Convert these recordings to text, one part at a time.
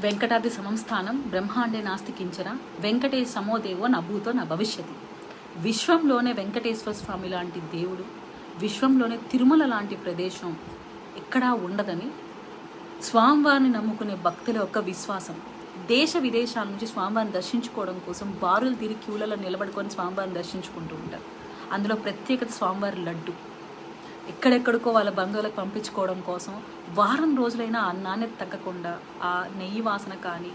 వెంకటాది సమంస్థానం బ్రహ్మాండే నాస్తి కించన వెంకటేశ సమోదేవో నభూతో నా భవిష్యత్. విశ్వంలోనే వెంకటేశ్వర స్వామి లాంటి దేవుడు విశ్వంలోనే తిరుమల లాంటి ప్రదేశం ఎక్కడా ఉండదని స్వామివారిని నమ్ముకునే భక్తుల యొక్క విశ్వాసం. దేశ విదేశాల నుంచి స్వామివారిని దర్శించుకోవడం కోసం బారులు తీరి క్యూలలో నిలబడుకొని స్వామివారిని దర్శించుకుంటూ ఉంటారు. అందులో ప్రత్యేకత స్వామివారి లడ్డు. ఎక్కడెక్కడికో వాళ్ళ బంధువులకు పంపించుకోవడం కోసం వారం రోజులైనా ఆ నాణ్యత తగ్గకుండా ఆ నెయ్యి వాసన కానీ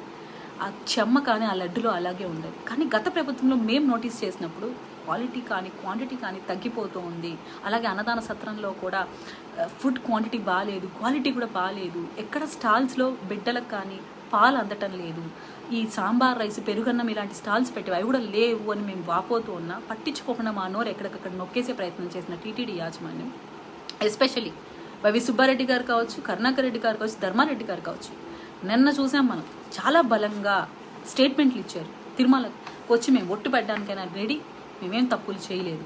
ఆ చెమ్మ కానీ ఆ లడ్డులో అలాగే ఉండేది. కానీ గత ప్రభుత్వంలో మేము నోటీస్ చేసినప్పుడు క్వాలిటీ కానీ క్వాంటిటీ కానీ తగ్గిపోతూ ఉంది. అలాగే అన్నదాన సత్రంలో కూడా ఫుడ్ క్వాంటిటీ బాగాలేదు క్వాలిటీ కూడా బాగాలేదు ఎక్కడ స్టాల్స్లో బిడ్డలకు కానీ పాలు అందటం లేదు. ఈ సాంబార్ రైస్ పెరుగన్నం ఇలాంటి స్టాల్స్ పెట్టేవి అవి కూడా లేవు అని మేము వాపోతూ ఉన్నా పట్టించుకోకుండా మా నోరు ఎక్కడికక్కడ నొక్కేసే ప్రయత్నం చేసిన టీటీడీ యాజమాన్యం ఎస్పెషల్లీ వైవి సుబ్బారెడ్డి గారు కావచ్చు కరుణాకర్ రెడ్డి గారు కావచ్చు ధర్మారెడ్డి గారు కావచ్చు నిన్న చూసాం మనం చాలా బలంగా స్టేట్మెంట్లు ఇచ్చారు. తిరుమలకు వచ్చి మేము ఒట్టు పెట్టడానికైనా రెడీ మేమేం తప్పులు చేయలేదు.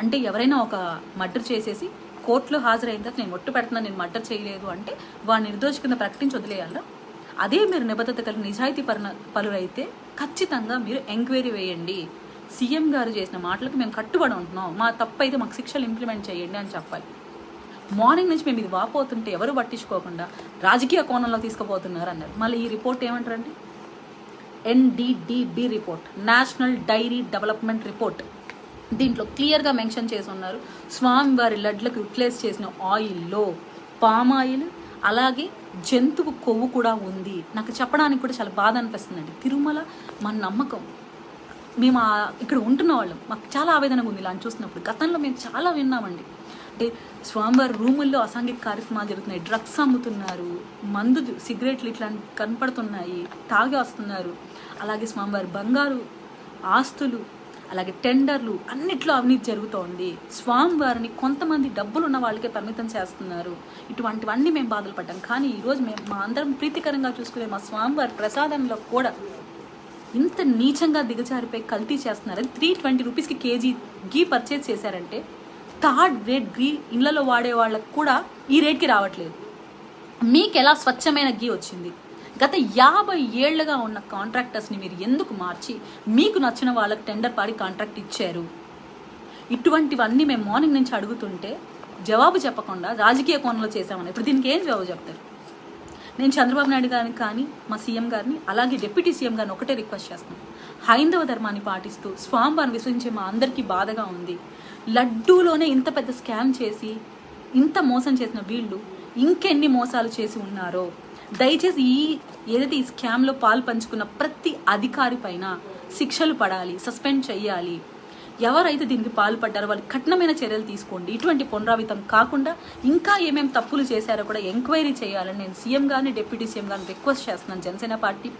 అంటే ఎవరైనా ఒక మర్డర్ చేసేసి కోర్టులో హాజరైన తర్వాత నేను ఒట్టు పెడుతున్నాను నేను మర్డర్ చేయలేదు అంటే వాడిని నిర్దోషి కింద ప్రకటించి వదిలేయాలా? అదే మీరు నిబద్ధత కలిగిన నిజాయితీ పరున పలురైతే ఖచ్చితంగా మీరు ఎంక్వైరీ వేయండి. సీఎం గారు చేసిన మాటలకు మేము కట్టుబడి ఉంటున్నాం. మా తప్పు అయితే మాకు శిక్షలు ఇంప్లిమెంట్ చేయండి అని చెప్పాలి. మార్నింగ్ నుంచి మేము ఇది వాపోతుంటే ఎవరు పట్టించుకోకుండా రాజకీయ కోణంలో తీసుకుపోతున్నారు అన్నారు. మళ్ళీ ఈ రిపోర్ట్ ఏమంటారండి? NDDB report national dairy development report దీంట్లో క్లియర్గా మెన్షన్ చేసి ఉన్నారు. స్వామివారి లడ్లకు రిప్లేస్ చేసిన ఆయిల్లో పామ్ ఆయిల్ అలాగే జంతువు కొవ్వు కూడా ఉంది. నాకు చెప్పడానికి కూడా చాలా బాధ అనిపిస్తుందండి. తిరుమల మా నమ్మకం. మేము ఇక్కడ ఉంటున్న వాళ్ళం. మాకు చాలా ఆవేదనగా ఉంది ఇలా చూసినప్పుడు గతంలో మేము చాలా విన్నామండి. అంటే స్వామివారి రూముల్లో అసాంఘిక కార్యక్రమాలు జరుగుతున్నాయి. డ్రగ్స్ అమ్ముతున్నారు. మందు సిగరెట్లు ఇట్లా కనపడుతున్నాయి. తాగి వస్తున్నారు. అలాగే స్వామివారి బంగారు ఆస్తులు అలాగే టెండర్లు అన్నిట్లో అవినీతి జరుగుతోంది. స్వామివారిని కొంతమంది డబ్బులు ఉన్న వాళ్ళకే పరిమితం చేస్తున్నారు. ఇటువంటివన్నీ మేము బాధలు పడ్డాం. కానీ ఈరోజు మేము మా అందరం ప్రీతికరంగా చూసుకునే మా స్వామివారి ప్రసాదంలో కూడా ఇంత నీచంగా దిగజారిపోయి కల్తీ చేస్తున్నారని త్రీ ట్వంటీ రూపీస్కి కేజీ గీ పర్చేజ్ చేశారంటే థర్డ్ రేట్ గీ ఇళ్ళలో వాడే వాళ్ళకు కూడా ఈ రేట్కి రావట్లేదు. మీకు ఎలా స్వచ్ఛమైన గీ వచ్చింది? గత యాభై ఏళ్ళుగా ఉన్న కాంట్రాక్టర్స్ని మీరు ఎందుకు మార్చి మీకు నచ్చిన వాళ్ళకి టెండర్ పాడి కాంట్రాక్ట్ ఇచ్చారు? ఇటువంటివన్నీ మేము మార్నింగ్ నుంచి అడుగుతుంటే జవాబు చెప్పకుండా రాజకీయ కోణంలో చేశామని. ఇప్పుడు దీనికి ఏం జవాబు చెప్తారు? నేను చంద్రబాబు నాయుడు గారిని కానీ మా సీఎం గారిని అలాగే డిప్యూటీ సీఎం గారిని ఒకటే రిక్వెస్ట్ చేస్తున్నాను హైందవ ధర్మాన్ని పాటిస్తూ స్వామివారిని విశ్వసించే మా అందరికీ బాధగా ఉంది. లడ్డూలోనే ఇంత పెద్ద స్కామ్ చేసి ఇంత మోసం చేసిన వీళ్ళు ఇంకెన్ని మోసాలు చేసి ఉన్నారో. దయచేసి ఈ ఏదైతే ఈ స్కామ్లో పాలు పంచుకున్న ప్రతి అధికారి పైన శిక్షలు పడాలి సస్పెండ్ చేయాలి ఎవరైతే దీనికి పాల్పడ్డారో వాళ్ళు కఠినమైన చర్యలు తీసుకోండి. ఇటువంటి పునరావితం కాకుండా ఇంకా ఏమేమి తప్పులు చేశారో కూడా ఎంక్వైరీ చేయాలని నేను సీఎం గారిని డిప్యూటీ సీఎం గారిని రిక్వెస్ట్ చేస్తున్నాను. జనసేన పార్టీ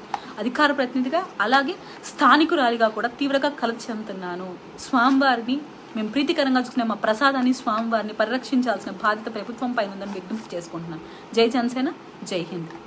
అధికార ప్రతినిధిగా అలాగే స్థానికురాలిగా కూడా తీవ్రంగా కలెక్ట్ చెందుతున్నాను స్వామివారిని మేము ప్రీతికరంగా చూసుకునే మా ప్రసాదాన్ని స్వామివారిని పరిరక్షించాల్సిన బాధ్యత ప్రభుత్వం పైన ఉందని విజ్ఞప్తి చేసుకుంటున్నాను. జై జనసేన జై హింద్.